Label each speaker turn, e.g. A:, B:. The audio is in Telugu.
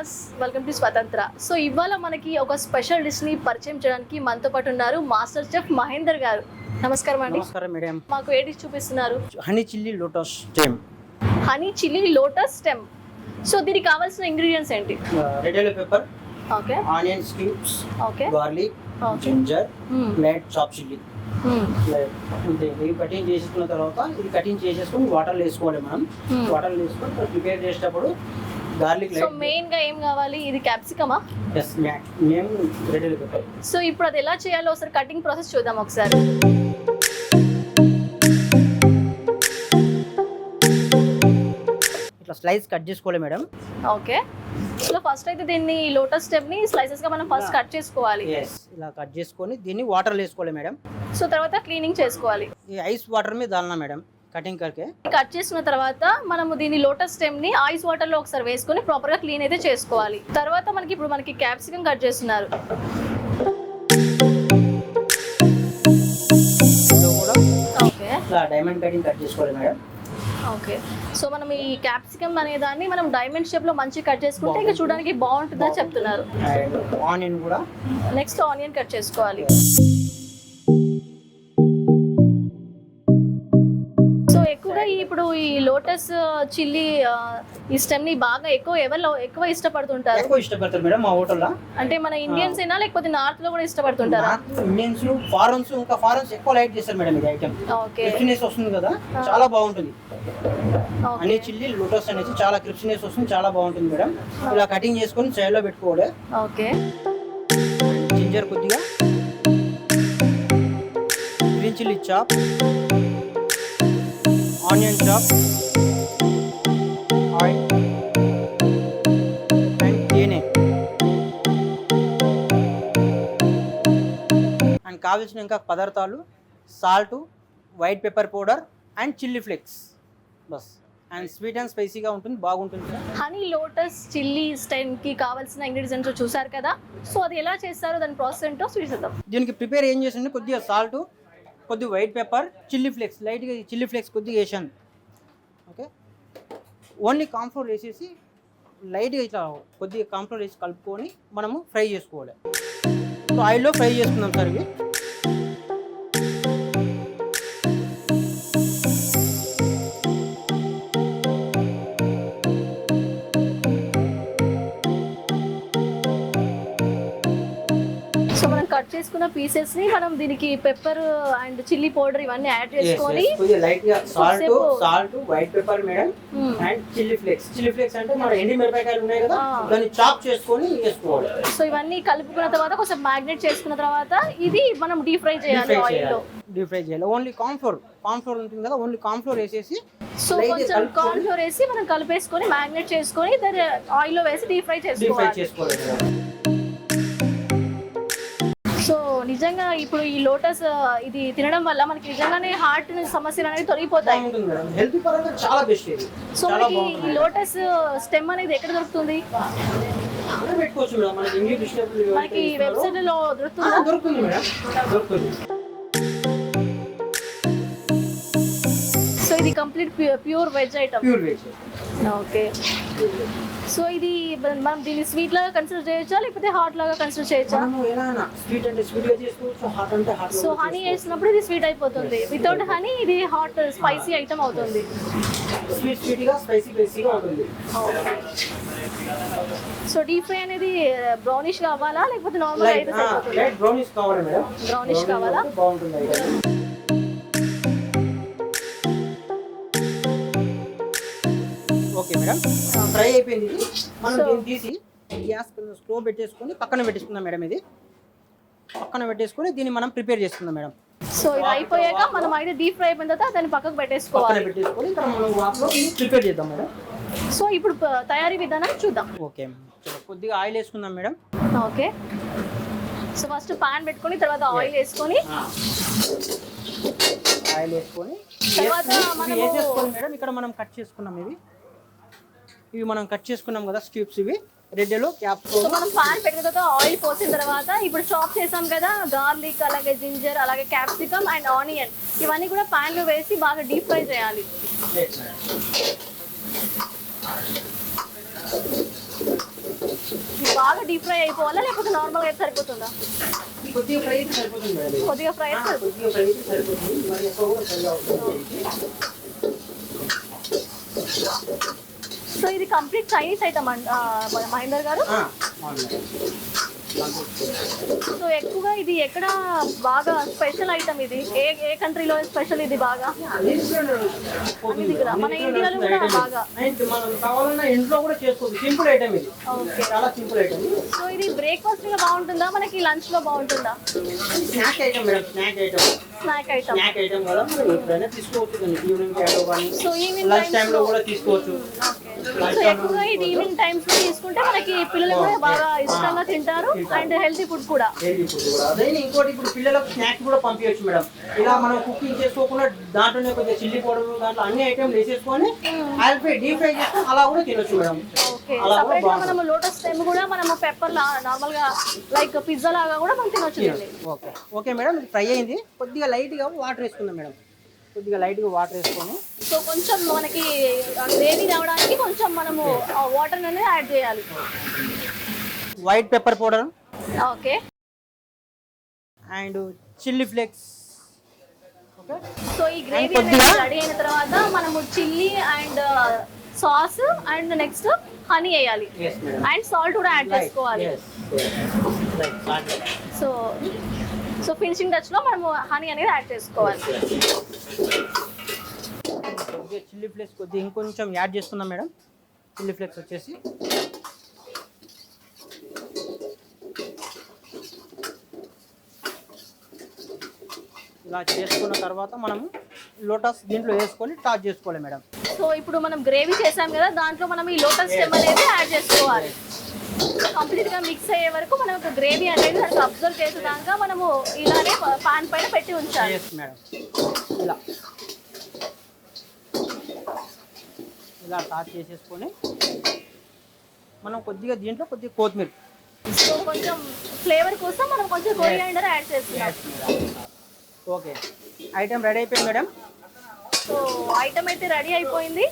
A: Welcome to Swatantra. సో ఇవాళ మనకి ఒక స్పెషల్ డిష్ని పరిచయం చేయడానికి మనతో పాటు ఉన్నారు మాస్టర్ చెఫ్ మహేందర్ గారు. నమస్కారం అండి.
B: నమస్కారం మేడం
A: మాకు ఏ డిష్ చూపిస్తున్నారు?
B: Honey chilli lotus stem
A: honey chilli lotus stem so దీనికి కావాల్సిన ఇంగ్రీడియంట్స్ ఏంటి?
B: Red yellow pepper
A: okay.
B: Onion cubes
A: okay.
B: Garlic ginger plate chop chilli ఇవి కటింగ్ చేసుకున్న తర్వాత ఇది కటింగ్ చేసేసుకొని వాటర్ వేసుకోవాలి మనం.
A: Hmm.
B: వాటర్ వేసుకొని ప్రిపేర్ చేసేటప్పుడు గార్లిక్
A: సో మెయిన్గా ఏం కావాలి? ఇది క్యాప్సికమా?
B: ఎస్ మేము రెడ్
A: సో ఇప్పుడు అది ఎలా చేయాలో ఒకసారి కటింగ్ ప్రాసెస్ చూద్దాం ఒకసారి.
B: ఇట్లా స్లైస్ కట్ చేసుకోవాలి మేడం.
A: ఓకే. సో ఫస్ట్ అయితే దీన్ని లోటస్ స్టెమ్ని స్లైసెస్గా మనం ఫస్ట్ కట్ చేసుకోవాలి.
B: ఎస్ ఇలా కట్ చేసుకొని దీన్ని వాటర్ వేసుకోవాలి మేడం.
A: సో తర్వాత క్లీనింగ్ చేసుకోవాలి.
B: ఈ ఐస్ వాటర్ మీద దాల్నా మేడం. కటింగ్ కరికే
A: కట్ చేసుకున్న తర్వాత మనము దీన్ని లోటస్ స్టెమ్ని ఐస్ వాటర్లో ఒకసారి వేసుకొని ప్రాపర్గా క్లీన్ అయితే చేసుకోవాలి. తర్వాత మనకి ఇప్పుడు మనకి క్యాప్సికం కట్ చేస్తున్నారు.
B: డైమండ్ కటింగ్ కట్ చేసుకోవాలి మేడం.
A: ఓకే. సో మనం ఈ క్యాప్సికం అనే దాన్ని మనం డైమండ్ షేప్లో మంచి కట్ చేసుకుంటే ఇంకా చూడడానికి బాగుంటుందని చెప్తున్నారు.
B: ఆనియన్ కూడా.
A: నెక్స్ట్ ఆనియన్ కట్ చేసుకోవాలి. ఇప్పుడు ఈ లోటస్ చిల్లీ ఈ స్టెమ్ని బాగా ఎక్కువ ఎవరు ఎక్కువ ఇష్టపడుతుంటారు?
B: ఎక్కువ ఇష్టపడతారు మేడం మా హోటల్లో.
A: అంటే మన ఇండియన్స్ అయినా లేకపోతే నార్త్లో కూడా ఇష్టపడుతుంటారా?
B: ఇండియన్స్ ఫారెన్స్ ఇంకా ఫారెన్స్ ఎక్కువ లైక్ చేస్తారు మేడం ఇది ఐటమ్.
A: ఓకే.
B: క్రిప్సినెస్ వస్తుంది కదా చాలా బాగుంటుంది. అన్ని చిల్లి లోటస్ అనేది చాలా క్రిప్సినెస్ వస్తుంది చాలా బాగుంటుంది మేడం. ఇలా కటింగ్ చేసుకొని సైడ్లో పెట్టుకోవాలి.
A: ఓకే.
B: జింజర్ కొద్దిగా. Green chilli chop. Onion chop oil and తేనె అండ్ కావాల్సిన ఇంకా పదార్థాలు salt white pepper powder and chilli flakes bus and sweet and స్పైసీగా ఉంటుంది బాగుంటుంది
A: హనీ లోటస్ చిల్లీ కి కావాల్సిన ఇంగ్రీడియంట్స్ చూసారు కదా? సో అది ఎలా చేస్తారో? దాని ప్రాసెస్ ఏంటో చూసేద్దాం.
B: దీనికి ప్రిపేర్ ఏం చేసింది కొద్దిగా సాల్ట్ కొద్దిగా వైట్ పెప్పర్ చిల్లీ ఫ్లేక్స్ లైట్గా చిల్లీ ఫ్లేక్స్ కొద్దిగా వేసాను. ఓకే? ఓన్లీ కాంఫ్లోర్ వేసేసి లైట్గా ఇట్లా కొద్దిగా కాంఫ్లోర్ వేసి కలుపుకొని మనము ఫ్రై చేసుకోవాలి. సో ఆయిల్లో ఫ్రై చేసుకుందాం సార్ ఇవి.
A: కట్ చేసుకున్న పీసెస్ని మనం దీనికి పెప్పర్ అండ్ చిల్లీ పౌడర్ ఇవన్నీ యాడ్ చేసుకొని
B: కొద్దిగా లైట్గా salt salt white pepper madam. And chilli flakes chilli flakes అంటే మన ఎండి మిరపకాయలు ఉన్నాయి కదా
A: ఆ.
B: దాన్ని చాప్ చేసుకొని వేసుకోవాలి.
A: సో ఇవన్నీ కలుపుకున్న తర్వాత కొంచెం మ్యాగ్నేట్ చేసుకున్న తర్వాత ఇది మనం డీప్ ఫ్రై చేయాలి
B: ఆయిల్లో. డీప్ ఫ్రై చేయాలి. ఓన్లీ కాన్ఫ్లోర్ కాన్ఫ్లోర్ ఉంటుంది కదా ఓన్లీ కాన్ఫ్లోర్ వేసేసి
A: సో
B: గా
A: కొంచెం కార్న్ ఫ్లోర్ వేసి మనం కలిపేసుకొని మ్యాగ్నేట్ చేసుకొని దాన్ని ఆయిల్లో వేసి డీప్ ఫ్రై
B: డీప్ ఫ్రై
A: చేసుకోవాలి. నిజంగా ఇప్పుడు ఈ లోటస్ ఇది తినడం వల్ల మనకి నిజంగానే హార్ట్ సమస్యలు అనేవి తొలగిపోతాయి.
B: బాగుంటుంది మేడం. హెల్త్ పరంగా చాలా బెస్ట్ ఇది.
A: సో మనకి ఈ లోటస్ స్టెమ్ అనేది ఎక్కడ దొరుకుతుంది?
B: మనకి
A: వెబ్సైట్లో దొరుకుతుందా?
B: దొరుకుతుంది మేడం. దొరుకుతుంది.
A: సో ఇది complete pure veg item.
B: Pure veg.
A: Okay. So ఇది మనం దీన్ని స్వీట్ లాగా కన్సిడర్ చేయొచ్చా? లేకపోతే హాట్ లాగా కన్సిడర్ చేయొచ్చా?
B: స్వీట్ అంటే స్వీట్గా చేసుకోవచ్చు హాట్ అంటే హాట్
A: సో హనీ వేసినప్పుడు ఇది స్వీట్ అయిపోతుంది. వితౌట్ హనీ ఇది హాట్ స్పైసీ ఐటమ్ అవుతుంది.
B: స్వీట్ స్వీట్గా స్పైసీ స్పైసీగా ఉంటుంది.
A: సో డీప్ ఫ్రై అనేది బ్రౌనిష్ కావాలా లేకపోతే నార్మల్ అయితే సరిపోతుంది?
B: బ్రౌనిష్ కావాలి మేడం
A: Brownish కావాలా?
B: బాగుంటుంది. ఓకే మేడం ఫ్రై అయిపోయింది. ఇది మనం దీన్ని తీసి గ్యాస్ స్లో పెట్టేసుకొని పక్కన పెట్టేసుకుందాం మేడం ఇది. పక్కన పెట్టేసుకొని దీన్ని మనం ప్రిపేర్ చేసుకుందాం మేడం.
A: సో ఇది అయిపోయాక మనం అయితే డీప్ ఫ్రై అయిపోయిన తర్వాత దాన్ని పక్కకు
B: పక్కన
A: పెట్టేసుకోవాలి
B: పెట్టేసుకొని ఇక్కడ మనం వాటిలో ప్రిపేర్ చేద్దాం మేడం.
A: సో ఇప్పుడు తయారీ విధానం చూద్దాం.
B: ఓకే కొద్దిగా ఆయిల్ వేసుకుందాం madam.
A: Okay so first pan పెట్టుకొని తర్వాత ఆయిల్ వేసుకొని
B: ఆయిల్ వేసుకొని
A: తర్వాత మనము-
B: వేసేసుకొని మేడం ఇక్కడ మనం కట్ చేసుకున్నాం ఇవి ఇవి మనం కట్ చేసుకున్నాం కదా స్ట్యూబ్స్ ఇవి. రెడ్డిలో క్యాప్స్
A: సో మనం పాన్ పెట్టిన తర్వాత ఆయిల్ పోసిన తర్వాత ఇప్పుడు చాప్ చేసాం కదా గార్లిక్ అలాగే జింజర్ అలాగే క్యాప్సికమ్ అండ్ ఆనియన్ ఇవన్నీ కూడా pan లో వేసి బాగా డీప్ ఫ్రై చేయాలి. డీప్ ఫ్రై అయిపోవాలా లేకపోతే నార్మల్గా అయితే సరిపోతుందా
B: కొద్దిగా ఫ్రై అయితే సరిపోతుంది.
A: కొద్దిగా ఫ్రై
B: సరిపోతుంది.
A: సో ఇది కంప్లీట్ చైనీస్ ఐటమ్ మహేందర్ గారు. సో ఎక్కువగా ఇది ఎక్కడ బాగా స్పెషల్ ఐటమ్ ఇది? ఏ ఏ కంట్రీలో స్పెషల్ ఇది బాగా? ఇది. మన. ఇండియాలో కూడా. బాగా.
B: ఇంట్లో కూడా సింపుల్ ఐటమ్ ఇది.
A: ఓకే.
B: చాలా సింపుల్ ఐటమ్.
A: సో ఇది బ్రేక్ఫాస్ట్లో బాగుంటుందా? మనకి లంచ్లో బాగుంటుందా?
B: Snack item madam snack item.
A: Snack item.
B: Snack item కదా మనం ఎప్పుడైనా తీసుకోవచ్చు. దాన్ని ఈవినింగ్ కానీ లంచ్ టైంలో కూడా తీసుకోవచ్చు.
A: సో ఎక్కువగా ఇది ఈవినింగ్ టైమ్స్లో తీసుకుంటే మనకి పిల్లలు కూడా బాగా ఇష్టంగా తింటారు అండ్ హెల్తీ ఫుడ్ కూడా.
B: ఇంకోటి ఇప్పుడు పిల్లలకు స్నాక్స్ కూడా పంపించచ్చు మేడం. ఇలా మనం కుకింగ్ చేసుకోకుండా దాంట్లోనే కొద్దిగా చిల్లీ పౌడర్ దాంట్లో అన్ని ఐటమ్లు వేసేసుకొని ఆయిల్ ఫ్రై డీప్ ఫ్రై చేసుకొని అలా కూడా తినొచ్చు మేడం.
A: సపరేట్గా లోటస్ స్టెమ్ కూడా మనము పెప్పర్ నార్మల్గా లైక్ పిజ్జా లాగా కూడా మనం తినొచ్చు
B: ఓకే ఓకే మేడం ఇది ఫ్రై అయింది. కొద్దిగా లైట్గా వాటర్ వేసుకుందాం మేడం. కొద్దిగా లైట్గా వాటర్ వేసుకొని
A: సో కొంచెం మనకి గ్రేవీ రావడానికి కొంచెం మనము వాటర్ అనేది యాడ్ చేయాలి.
B: White pepper powder
A: okay.
B: And chilli flakes okay
A: so ఈ గ్రేవీ రెడీ అయిన తర్వాత మనము chilli and sauce and next honey వేయాలి. అండ్ సాల్ట్ కూడా యాడ్ చేసుకోవాలి. సో సో ఫినిషింగ్ టచ్లో మనము హనీ అనేది యాడ్ చేసుకోవాలి.
B: కొద్దిగా చిల్లీ ఫ్లేక్స్ కొద్దిగా ఇంకొంచెం యాడ్ చేసుకుందాం మేడం. చిల్లీ ఫ్లేక్స్ వచ్చేసి. ఇలా చేసుకున్న తర్వాత మనము లోటస్ దీంట్లో వేసుకొని టాచ్ చేసుకోవాలి మేడం.
A: సో ఇప్పుడు మనం గ్రేవీ చేసాం కదా దాంట్లో మనం ఈ లోటస్ స్టెమ్ అనేది యాడ్ చేసుకోవాలి. కంప్లీట్గా మిక్స్ అయ్యే వరకు మనం ఒక గ్రేవీ అనేది దానికి అబ్జర్వ్ చేసేదాకా మనము ఇలానే పాన్ పైన పెట్టి ఉంచాలి.
B: మేడం ఇలా. ఇలా టాచ్ చేసేసుకొని మనం కొద్దిగా దీంట్లో కొద్దిగా కొత్తిమీర.
A: సో కొంచెం ఫ్లేవర్ కోసం మనం కొంచెం కొరియాండర్ యాడ్ చేస్తున్నాం.
B: ఓకే. ఐటెం రెడీ అయిపోయింది మేడం?
A: సో ఐటమ్ అయితే రెడీ అయిపోయింది.